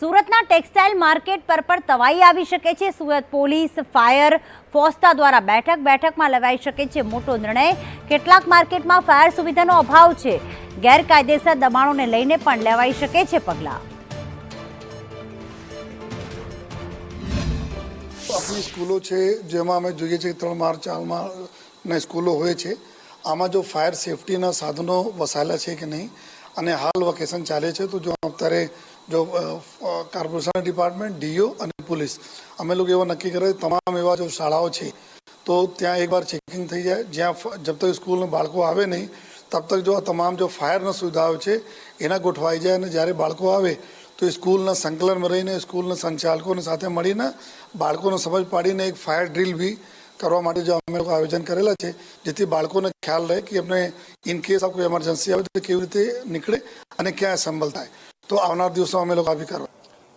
સુરતના textile market પર પણ તવાઈ આવી શકે છે. સુરત પોલીસ, ફાયર ફોસ્તા દ્વારા બેઠક બેઠકમાં લેવાઈ શકે છે મોટો નિર્ણય. કેટલાક માર્કેટમાં ફાયર સુવિધાનો અભાવ છે. ગેરકાયદેસર દબાણોને લઈને પણ લેવાઈ શકે છે પગલાં. આપણી સ્કૂલો છે, જેમાં અમે જોઈએ છીએ ત્રણ માર્ચ ચારમાં સ્કૂલો હોય છે. આમાં જો ફાયર સેફટીના સાધનો વસાયેલા છે કે નહીં? અને હાલ વેકેશન ચાલે છે, તો જો અત્યારે જો કોર્પોરેશન ડિપાર્ટમેન્ટ, ડીઓ અને પોલીસ. અમે લોકો એવા નક્કી કરે તમામ એવા જો શાળાઓ છે, તો ત્યાં એકવાર ચેકિંગ થઈ જાય. જ્યાં જબ તક સ્કૂલના બાળકો આવે નહીં, તબ તક જો તમામ જો ફાયરના સુવિધાઓ છે, એના ગોઠવાઈ જાય અને જ્યારે બાળકો આવે, તો સ્કૂલના સંકલનમાં રહીને, સ્કૂલના સંચાલકોને સાથે મળીને, બાળકોને સમજ પાડીને એક ફાયર ડ્રીલ બી કરવા માટે જો અમે લોકો આયોજન કરેલા છે, જેથી બાળકોને ખ્યાલ રહે કે એમને ઇન કેસ આ કોઈ એમરજન્સી આવે તો કેવી રીતે નીકળે અને ક્યાં સંભલ થાય. તો આવનાર દિવસો અમે લોકો આવી કરવા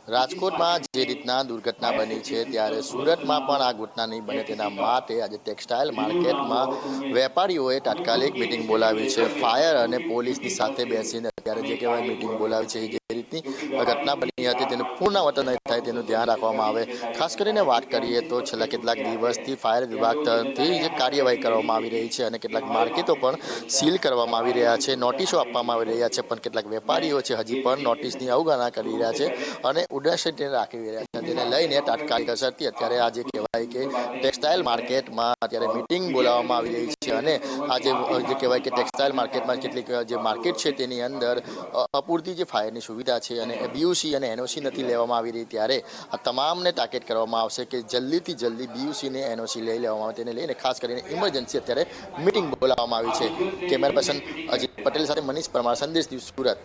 રાજકોટમાં જે રીતના દુર્ઘટના બની છે, ત્યારે સુરતમાં પણ આ ઘટના નહીં બને તેના માટે આજે ટેક્સટાઇલ માર્કેટમાં વેપારીઓએ તાત્કાલિક મિટિંગ બોલાવી છે. ફાયર અને પોલીસની સાથે બેસીને અત્યારે જે કહેવાય મિટિંગ બોલાવી છે રીતની ઘટના બની હતી. તેનું પુનરાવર્તન નહીં થાય તેનું ધ્યાન રાખવામાં આવે. ખાસ કરીને વાત કરીએ તો છેલ્લા કેટલાક દિવસથી ફાયર વિભાગ તરફથી જે કાર્યવાહી કરવામાં આવી રહી છે અને કેટલાક માર્કેટો પણ સીલ કરવામાં આવી રહ્યા છે. નોટિસો આપવામાં આવી રહ્યા છે, પણ કેટલાક વેપારીઓ છે હજી પણ નોટિસની અવગણના કરી રહ્યા છે અને તેને રાખી રહ્યા છે. તેને લઈને તાત્કાલિક અસરથી અત્યારે આજે કહેવાય કે ટેક્સટાઇલ માર્કેટમાં અત્યારે મિટિંગ બોલાવવામાં આવી રહી છે અને આજે જે કહેવાય કે ટેક્સટાઇલ માર્કેટમાં કેટલીક જે માર્કેટ છે તેની અંદર અપૂરતી જે ફાયરની સુવિધા છે અને બીયુસી અને એનઓસી નથી લેવામાં આવી રહી ત્યારે આ તમામને ટાર્ગેટ કરવામાં આવશે કે જલ્દીથી જલ્દી બીયુસી ને એનઓસી લઈ લેવામાં આવે, તેને લઈને ખાસ કરીને ઇમરજન્સી અત્યારે મિટિંગ બોલાવવામાં આવી છે. કેમેરા પર્સન અજીત પટેલ સાથે મનીષ પરમાર, સંદેશ દિવસ સુરત.